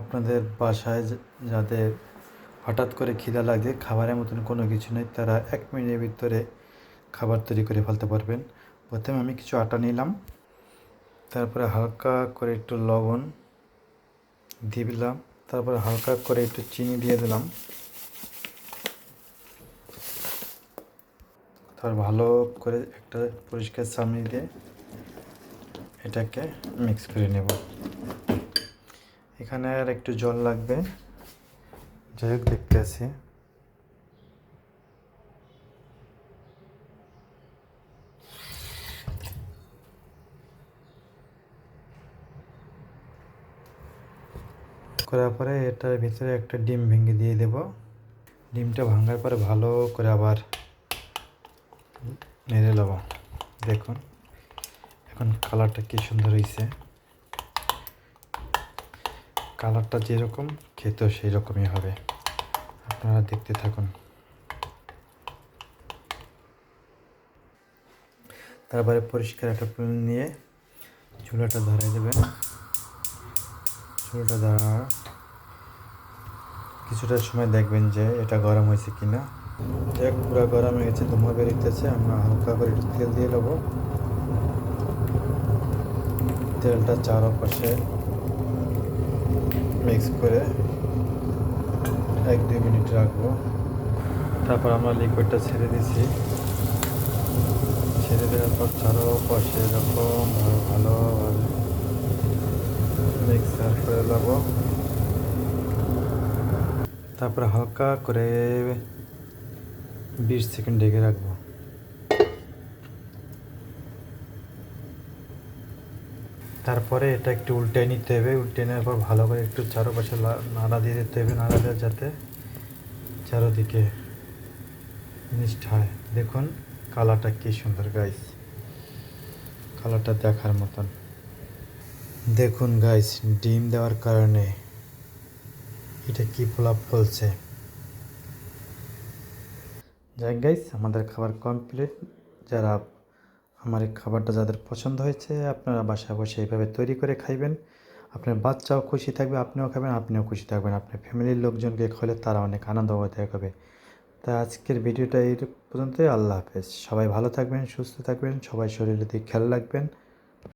আপনাদের বাসায় যাদের হঠাৎ করে খিদা লাগে, খাবারের মতন কোনো কিছু নেই, তারা এক মিনিটের ভিতরে খাবার তৈরি করে ফেলতে পারবেন। প্রথমে আমি কিছু আটা নিলাম, তারপরে হালকা করে একটু লবণ দিয়ে দিলাম, তারপরে হালকা করে একটু চিনি দিয়ে দিলাম। তারপর ভালো করে একটা পরিষ্কার চামড়ি দিয়ে এটাকে মিক্স করে নেব। এখানে আর একটু জল লাগবে। যাই হোক, দেখতে আছি। করার পরে এটার ভিতরে একটা ডিম ভেঙে দিয়ে দেব। ডিমটা ভাঙার পরে ভালো করে আবার নেড়ে নেব দেখুন, এখন কালারটা কি সুন্দর হয়েছে কালারটা যেরকম, খেতেও সেই রকমই হবে। আপনারা দেখতে থাকুন। তারপরে পরিষ্কার একটা প্লেন নিয়ে চুলাটা ধরে দেবেন। চুলাটা ধরা, কিছুটা সময় দেখবেন যে এটা গরম হয়েছে কিনা। দেখ পুরো গরম হয়ে গেছে ধোঁয়া বেরোতেছে, আমরা হালকা করে একটু তেল দিয়ে নেব। তেলটা চারপাশে মিক্স করে এক দুই মিনিট রাখব। তারপর আমরা লিকুইডটা ছেড়ে দিছি ছেড়ে দেওয়ার পর চারপাশে এরকম ভালো মিক্সার করে নেব। তারপর হালকা করে বিশ সেকেন্ড ঢেকে রাখব। তারপরে এটা একটু উল্টে নিতে হবে, উল্টে নেওয়ার পর ভালো করে একটু চারপাশে নাড়া দিয়ে দিতে হবে, নাড়া দেওয়া যাতে চারোদিকে জিনিসটা হয়। দেখুন কালারটা কী সুন্দর গাইস কালারটা দেখার মতন। দেখুন গাইস ডিম দেওয়ার কারণে এটা কি ফলাপ ফলছে। যাই গাইস আমাদের খাবার কমপ্লিট যারা আমার এই খাবারটা যাদের পছন্দ হয়েছে, আপনারা বাসায় বসে এইভাবে তৈরি করে খাইবেন। আপনার বাচ্চাও খুশি থাকবে, আপনিও খাবেন, আপনিও খুশি থাকবেন। আপনার ফ্যামিলির লোকজনকে খেলে তারা অনেক আনন্দ অবদায়ক হবে তা আজকের ভিডিওটা এই পর্যন্তই। আল্লাহ হাফেজ। সবাই ভালো থাকবেন, সুস্থ থাকবেন, সবাই শরীরের দিকে খেয়াল রাখবেন।